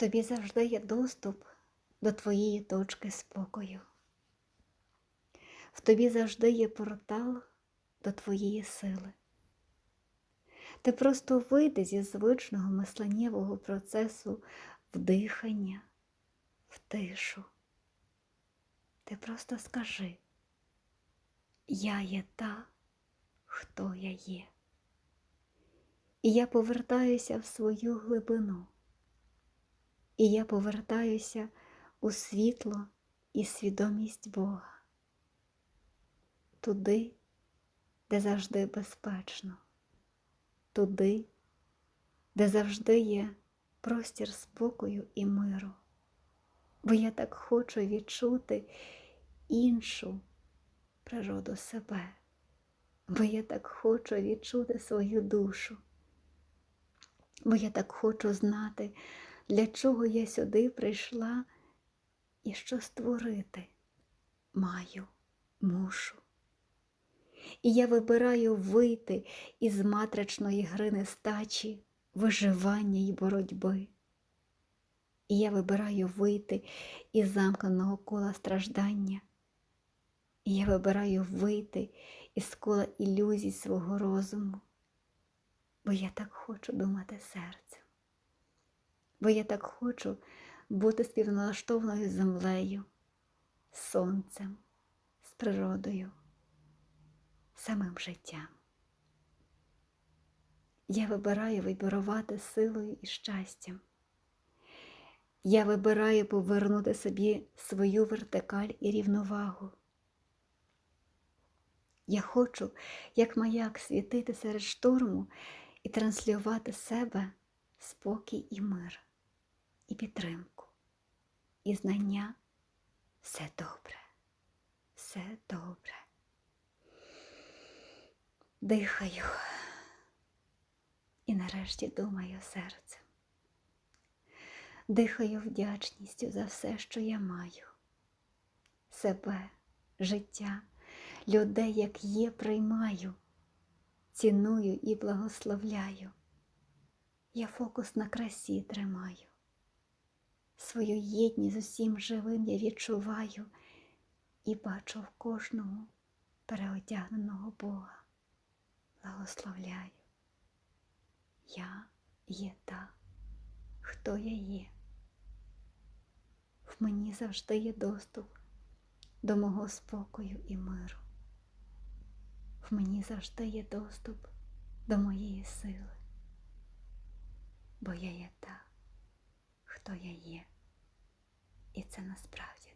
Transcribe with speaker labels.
Speaker 1: тобі завжди є доступ до твоєї точки спокою. В тобі завжди є портал до твоєї сили. Ти просто вийди зі звичного мисленнєвого процесу вдихання, в тишу. Ти просто скажи, я є та, хто я є. І я повертаюся в свою глибину. І я повертаюся у світло і свідомість Бога, туди, де завжди безпечно, туди, де завжди є простір спокою і миру. Бо я так хочу відчути іншу природу себе, бо я так хочу відчути свою душу, бо я так хочу знати, для чого я сюди прийшла і що створити маю, мушу. І я вибираю вийти із матричної гри нестачі, виживання і боротьби. І я вибираю вийти із замкненого кола страждання. І я вибираю вийти із кола ілюзій свого розуму, бо я так хочу думати серцем, бо я так хочу бути співналаштованою з землею, сонцем, з природою, самим життям. Я вибираю виборувати силою і щастям. Я вибираю повернути собі свою вертикаль і рівновагу. Я хочу, як маяк, світити серед шторму і транслювати себе спокій і мир, і підтримку, і знання все добре, все добре. Дихаю і нарешті думаю серцем. Дихаю вдячністю за все, що я маю, себе, життя, людей, як є, приймаю, ціную і благословляю. Я фокус на красі тримаю. Свою єдність з усім живим я відчуваю і бачу в кожному переодягненого Бога. Благословляю. Я є та, хто я є. В мені завжди є доступ до мого спокою і миру. В мені завжди є доступ до моєї сили, бо я є та, хто я є, і це насправді.